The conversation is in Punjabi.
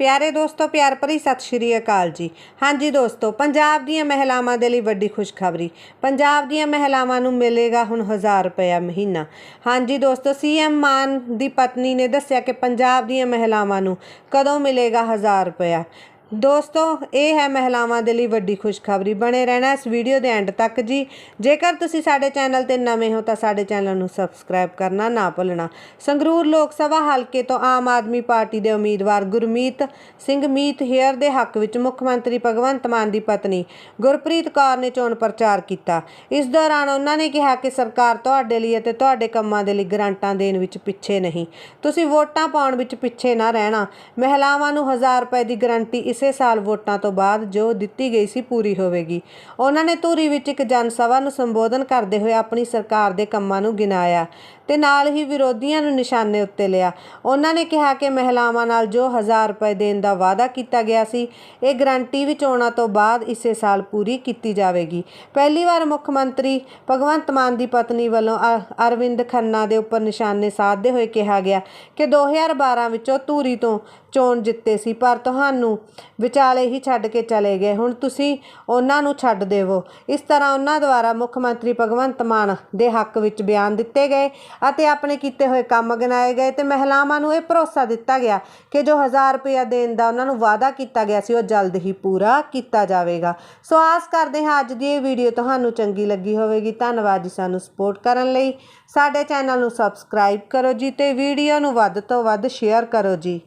ਪਿਆਰੇ ਦੋਸਤੋ, ਪਿਆਰ ਭਰੀ ਸਤਿ ਸ਼੍ਰੀ ਅਕਾਲ ਜੀ। ਹਾਂਜੀ ਦੋਸਤੋ, ਪੰਜਾਬ ਦੀਆਂ ਮਹਿਲਾਵਾਂ ਦੇ ਲਈ ਵੱਡੀ ਖੁਸ਼ਖਬਰੀ। ਪੰਜਾਬ ਦੀਆਂ ਮਹਿਲਾਵਾਂ ਨੂੰ ਮਿਲੇਗਾ ਹੁਣ 1000 ਰੁਪਇਆ ਮਹੀਨਾ। ਹਾਂਜੀ ਦੋਸਤੋ ਸੀਐਮ ਮਾਨ ਦੀ ਪਤਨੀ ਨੇ ਦੱਸਿਆ ਕਿ ਪੰਜਾਬ ਦੀਆਂ ਮਹਿਲਾਵਾਂ ਨੂੰ ਕਦੋਂ ਮਿਲੇਗਾ 1000 ਰੁਪਇਆ? ਦੋਸਤੋ, ਇਹ ਹੈ ਮਹਿਲਾਵਾਂ ਦੇ ਲਈ ਵੱਡੀ ਖੁਸ਼ਖਬਰੀ। ਬਣੇ ਰਹਿਣਾ ਇਸ ਵੀਡੀਓ ਦੇ ਐਂਡ ਤੱਕ ਜੀ। ਜੇਕਰ ਤੁਸੀਂ ਸਾਡੇ ਚੈਨਲ ਤੇ ਨਵੇਂ ਹੋ ਤਾਂ ਸਾਡੇ ਚੈਨਲ ਨੂੰ ਸਬਸਕ੍ਰਾਈਬ ਕਰਨਾ ਨਾ ਭੁੱਲਣਾ। ਸੰਗਰੂਰ ਲੋਕ ਸਭਾ ਹਲਕੇ ਤੋਂ ਆਮ ਆਦਮੀ ਪਾਰਟੀ ਦੇ ਉਮੀਦਵਾਰ ਗੁਰਮੀਤ ਸਿੰਘ ਮੀਤ ਹੇਅਰ ਦੇ ਹੱਕ ਵਿੱਚ ਮੁੱਖ ਮੰਤਰੀ ਭਗਵੰਤ ਮਾਨ ਦੀ ਪਤਨੀ ਗੁਰਪ੍ਰੀਤ ਕੌਰ ਨੇ ਚੋਣ ਪ੍ਰਚਾਰ ਕੀਤਾ। ਇਸ ਦੌਰਾਨ ਉਹਨਾਂ ਨੇ ਕਿਹਾ ਕਿ ਸਰਕਾਰ ਤੁਹਾਡੇ ਲਈ ਅਤੇ ਤੁਹਾਡੇ ਕੰਮਾਂ ਦੇ ਲਈ ਗਰੰਟਾਂ ਦੇਣ ਵਿੱਚ ਪਿੱਛੇ ਨਹੀਂ। ਤੁਸੀਂ ਵੋਟਾਂ ਪਾਉਣ ਵਿੱਚ ਪਿੱਛੇ ਨਾ ਰਹਿਣਾ। ਮਹਿਲਾਵਾਂ ਨੂੰ 1000 ਰੁਪਏ ਦੀ ਗਰੰਟੀ ਇਸ ਇਸੇ ਸਾਲ ਵੋਟਾਂ ਤੋਂ ਬਾਅਦ ਜੋ ਦਿੱਤੀ ਗਈ ਸੀ ਪੂਰੀ ਹੋਵੇਗੀ। ਉਹਨਾਂ ਨੇ ਧੂਰੀ ਵਿੱਚ ਇੱਕ ਜਨ ਸਭਾ ਨੂੰ ਸੰਬੋਧਨ ਕਰਦੇ ਹੋਏ ਆਪਣੀ ਸਰਕਾਰ ਦੇ ਕੰਮਾਂ ਨੂੰ ਗਿਣਾਇਆ ਤੇ ਨਾਲ ਹੀ ਵਿਰੋਧੀਆਂ ਨੂੰ ਨਿਸ਼ਾਨੇ ਉੱਤੇ ਲਿਆ। ਉਹਨਾਂ ਨੇ ਕਿਹਾ ਕਿ ਮਹਿਲਾਵਾਂ ਨਾਲ ਜੋ 1000 ਰੁਪਏ ਦੇਣ ਦਾ ਵਾਅਦਾ ਕੀਤਾ ਗਿਆ ਸੀ, ਇਹ ਗਰੰਟੀ ਵੀ ਚੋਣਾਂ ਤੋਂ ਬਾਅਦ ਇਸੇ ਸਾਲ ਪੂਰੀ ਕੀਤੀ ਜਾਵੇਗੀ। ਪਹਿਲੀ ਵਾਰ ਮੁੱਖ ਮੰਤਰੀ ਭਗਵੰਤ ਮਾਨ ਦੀ ਪਤਨੀ ਵੱਲੋਂ ਅਰਵਿੰਦ ਖੰਨਾ ਦੇ ਉੱਪਰ ਨਿਸ਼ਾਨੇ ਸਾਧਦੇ ਹੋਏ ਕਿਹਾ ਗਿਆ ਕਿ 2012 ਵਿੱਚੋਂ ਧੂਰੀ ਤੋਂ ਚੋਣ ਜਿੱਤੇ ਸੀ, ਪਰ ਤੁਹਾਨੂੰ ਵਿਚਾਲੇ ਹੀ ਛੱਡ ਕੇ ਚਲੇ ਗਏ। ਹੁਣ ਤੁਸੀਂ ਉਹਨਾਂ ਨੂੰ ਛੱਡ ਦੇਵੋ। ਇਸ ਤਰ੍ਹਾਂ ਉਹਨਾਂ ਦੁਆਰਾ ਮੁੱਖ ਮੰਤਰੀ ਭਗਵੰਤ ਮਾਨ ਦੇ ਹੱਕ ਵਿੱਚ ਬਿਆਨ ਦਿੱਤੇ ਗਏ ਅਤੇ ਆਪਣੇ ਕੀਤੇ ਹੋਏ ਕੰਮ ਗਿਣਾਏ ਗਏ ਤੇ ਮਹਿਲਾਵਾਂ ਨੂੰ ਇਹ ਭਰੋਸਾ ਦਿੱਤਾ ਗਿਆ ਕਿ ਜੋ 1000 ਰੁਪਇਆ ਦੇਣ ਦਾ ਉਹਨਾਂ ਨੂੰ ਵਾਅਦਾ ਕੀਤਾ ਗਿਆ ਸੀ, ਉਹ ਜਲਦ ਹੀ ਪੂਰਾ ਕੀਤਾ ਜਾਵੇਗਾ। ਸੋ ਆਸ ਕਰਦੇ ਹਾਂ ਅੱਜ ਦੀ ਇਹ ਵੀਡੀਓ ਤੁਹਾਨੂੰ ਚੰਗੀ ਲੱਗੀ ਹੋਵੇਗੀ। ਧੰਨਵਾਦ ਜੀ ਸਾਨੂੰ ਸਪੋਰਟ ਕਰਨ ਲਈ। ਸਾਡੇ ਚੈਨਲ ਨੂੰ ਸਬਸਕ੍ਰਾਈਬ ਕਰੋ ਜੀ ਤੇ ਵੀਡੀਓ ਨੂੰ ਵੱਧ ਤੋਂ ਵੱਧ ਸ਼ੇਅਰ ਕਰੋ ਜੀ।